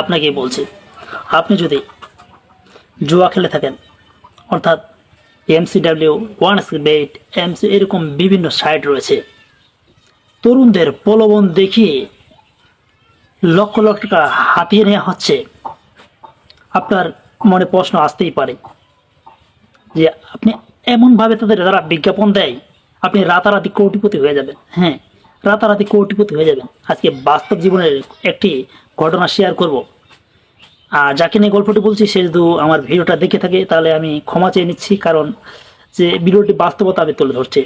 আপনাকেই বলছি, আপনি যদি জুয়া খেলে থাকেন, অর্থাৎ এমসিডাব্লিউ ওয়ান বেট এমসি এরকম বিভিন্ন সাইট রয়েছে, তরুণদের প্রলোভন দেখিয়ে লক্ষ লক্ষ টাকা হাতিয়ে নেওয়া হচ্ছে, আপনার মনে প্রশ্ন আসতেই পারে যে আপনি এমনভাবে তাদের যারা বিজ্ঞাপন দেয়, আপনি রাতারাতি কোটিপতি হয়ে যাবেন। হ্যাঁ রাতারাতি কোটিপতি হয়ে যাবেন আজকে বাস্তব জীবনের একটি ঘটনা শেয়ার করব। আর যাকে নিয়ে গল্পটি বলছি, সে যদি আমার ভিডিওটা দেখে থাকে, তাহলে আমি ক্ষমা চেয়ে নিচ্ছি, কারণ যে ভিডিওটি বাস্তবতা আমি তুলে ধরছে।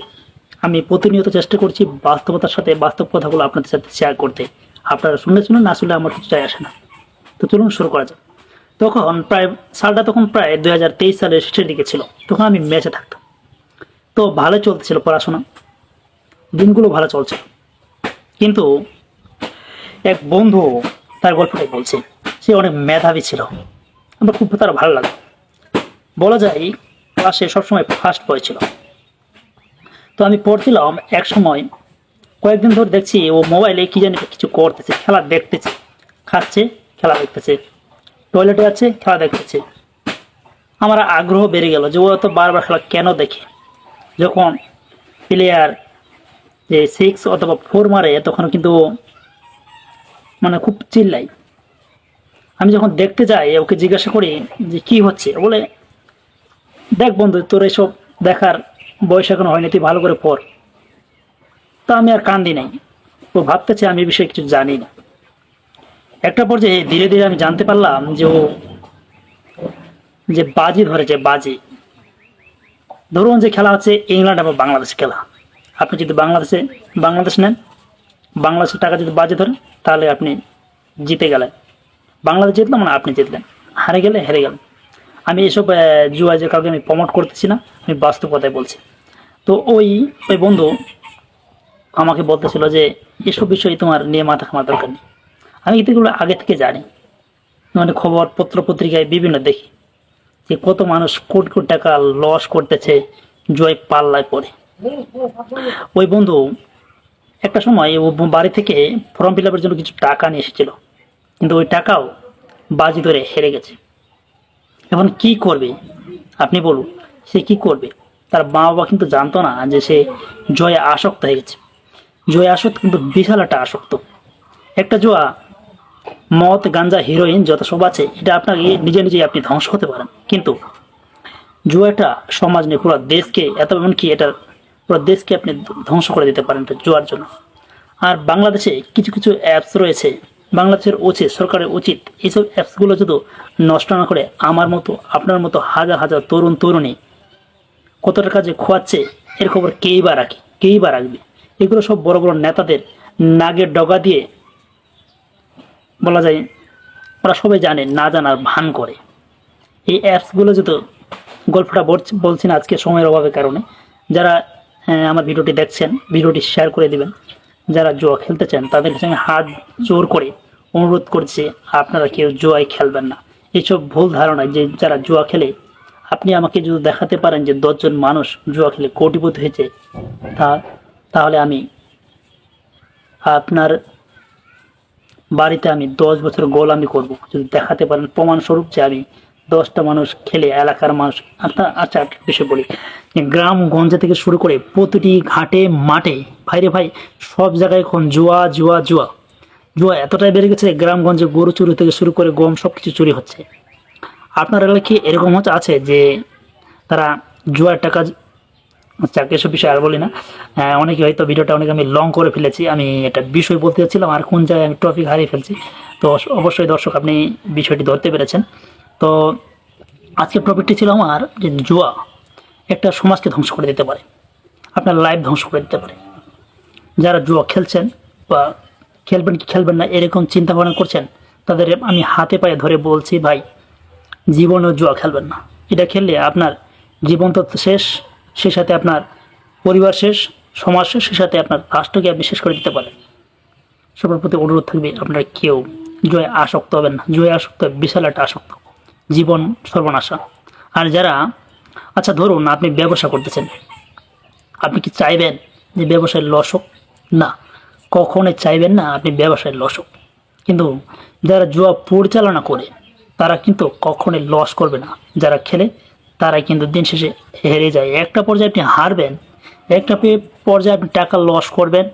আমি প্রতিনিয়ত চেষ্টা করছি বাস্তবতার সাথে বাস্তব কথাগুলো আপনাদের সাথে শেয়ার করতে। আপনারা শুনে শুনে না শুনলে আমার কিছু চাই আসে না। তো চলুন শুরু করা যাক। তখন প্রায়, সালটা তখন প্রায় দুই হাজার তেইশ সালের শেষের দিকে ছিল। তখন আমি ম্যাচে থাকতাম। তো ভালো চলতেছিল পড়াশোনা। দিনগুলো ভালো চলছে। কিন্তু এক বন্ধু তার গল্পটাই বলছে। সে অনেক মেধাবী ছিল। আমার খুব তার ভালো লাগে। বলা যায়, ক্লাসে সবসময় ফার্স্ট বয় ছিল। তো আমি পড়ছিলাম এক সময় কয়েকদিন ধরে দেখছি ও মোবাইলে কি জানি কিছু করতেছে, খেলা দেখতেছে। খাচ্ছে, খেলা দেখতেছে। টয়লেটে যাচ্ছে খেলা দেখতেছে। আমার আগ্রহ বেড়ে গেল যে ও তো বারবার খেলা কেন দেখে? যখন প্লেয়ার যে সিক্স অথবা ফোর মারে, তখন কিন্তু মানে খুব চিল্লাই আমি যখন দেখতে যাই, ওকে জিজ্ঞাসা করি যে কি হচ্ছে? বলে, দেখ বন্ধু, তোর এসব দেখার বয়স এখনও হয়নি, তুই ভালো করে পড়। তা আমি আর কান্দি নাই। ও ভাবতেছে আমি এই বিষয়ে কিছু জানি না। একটা পর্যায়ে ধীরে ধীরে আমি জানতে পারলাম যে ও যে বাজি ধরেছে, বাজি। ধরুন যে খেলা হচ্ছে ইংল্যান্ড এবং বাংলাদেশ খেলা। আপনি যদি বাংলাদেশে, বাংলাদেশ নেন, বাংলাদেশের টাকা যদি বাজে ধরেন, তাহলে আপনি জিতে গেলেন। বাংলাদেশ জিতলাম মানে আপনি জিতলেন। হারে গেলে হেরে গেলেন আমি এসব জুয়া যে কাউকে আমি প্রমোট করতেছি না, আমি বাস্তব কথাই বলছি। তো ওই ওই বন্ধু আমাকে বলতেছিল যে, এসব বিষয়ে তোমার নিয়ে মাথা খামার দরকার নেই। আমি এগুলো আগে থেকে জানি। মানে খবর পত্র পত্রিকায় বিভিন্ন দেখি। যে কত মানুষ কোটি কোটি টাকা লস করতেছে জয় পাল্লায় পড়ে। ওই বন্ধু, একটা সময় ও বাড়ি থেকে ফর্ম ফিল আপের জন্য কিছু টাকা নিয়ে এসেছিল। কিন্তু ওই টাকাও বাজি ধরে হেরে গেছে। এখন কি করবে? আপনি বলুন, সে কি করবে? তার মা বাবা কিন্তু জানতো না যে সে জয়ে আসক্ত হয়ে গেছে। জয়ে আসক্ত কিন্তু বিশাল একটা আসক্ত। একটা জোয়া, মদ, গাঞ্জা হিরোইন যত সব আছে, এটা আপনাকে নিজে নিজেই আপনি ধ্বংস হতে পারেন। কিন্তু জুয়াটা সমাজ নিয়ে পুরো দেশকে এত এমনকি এটা পুরো দেশকে আপনি ধ্বংস করে দিতে পারেন জুয়ার জন্য। আর বাংলাদেশে কিছু কিছু অ্যাপস রয়েছে, বাংলাদেশের উচিত, সরকারের উচিত এইসব অ্যাপসগুলো যদি নষ্ট না করে আমার মতো, আপনার মতো হাজার হাজার তরুণ, তরুণী কত টাকা যে খোয়াচ্ছে, এর খবর কেই বা রাখে, কেই বা রাখবে? এগুলো সব বড় বড় নেতাদের নাগের ডগা দিয়ে বলা যায়, ওরা সবাই জানে, না জানার ভান করে। এই অ্যাপসগুলো যদি গল্পটা বলছি- না আজকে সময়ের অভাবের কারণে, যারা আমার ভিডিওটি দেখছেন, ভিডিওটি শেয়ার করে দিবেন। যারা জুয়া খেলতে চান, তাদের সঙ্গে হাত জোর করে অনুরোধ করছে, আপনারা কেউ জুয়ায় খেলবেন না। এইসব ভুল ধারণা যে যারা জুয়া খেলে, আপনি আমাকে যদি দেখাতে পারেন যে দশজন মানুষ জুয়া খেলে কোটিপতি হয়েছে, তা, তাহলে আমি আপনার বাড়িতে আমি দশ বছর গোলামি করব। যদি দেখাতে পারেন, প্রমাণস্বরূপ যে আমি দশটা মানুষ খেলে এলাকার মানুষ আপনার আচ্ছা একটা বিষয় বলি। গ্রাম গঞ্জে থেকে শুরু করে প্রতিটি ঘাটে মাঠে ভাইরে ভাই সব জায়গায় এখন জুয়া জুয়া জুয়া। জুয়া এতটাই বেড়ে গেছে গ্রামগঞ্জে গরু চুরি থেকে শুরু করে গম সব কিছু চুরি হচ্ছে। আপনার এলাকায় কি এরকম হচ্ছে আছে যে তারা জুয়ার টাকা আচ্ছা এসব বিষয়ে আর বলি না। আহ, অনেকে হয়তো ভিডিওটা অনেক আমি লং করে ফেলেছি আমি একটা বিষয় বলতে চাচ্ছিলাম আর কোন জায়গায় আমি টপিক হারিয়ে ফেলছি। তো অবশ্যই দর্শক আপনি বিষয়টি ধরতে পেরেছেন। তো আজকের টপিকটি ছিল আমার যে জুয়া একটা সমাজকে ধ্বংস করে দিতে পারে, আপনার লাইফ ধ্বংস করে দিতে পারে। যারা জুয়া খেলছেন বা খেলবেন কি খেলবেন না, এরকম চিন্তা ভাবনা করছেন, তাদের আমি হাতে পায়ে ধরে বলছি, ভাই, জীবনেও জুয়া খেলবেন না। এটা খেললে আপনার জীবন তো শেষ, সে সাথে আপনার পরিবার শেষ, সমাজ শেষ, সে সাথে আপনার রাষ্ট্রকে আপনি শেষ করে দিতে পারেন। সবার প্রতি অনুরোধ থাকবে, আপনারা কেউ জয়ে আসক্ত হবেন না। জয়ে আসক্ত, বিশাল একটা আসক্ত। জীবন সর্বনাশা। আর যারা আচ্ছা ধরুন আপনি ব্যবসা করতেছেন। আপনি কি চাইবেন যে ব্যবসায় লস হোক? না। কখনোই চাইবেন না আপনি ব্যবসায় লস হোক। কিন্তু যারা জুয়া পরিচালনা করে, তারা কিন্তু কখনোই লস করবে না। যারা খেলে, তারাই কিন্তু দিন শেষে হেরে যায়। একটা পর্যায়ে আপনি হারবেন, একটা পর্যায়ে আপনি টাকা লস করবেন।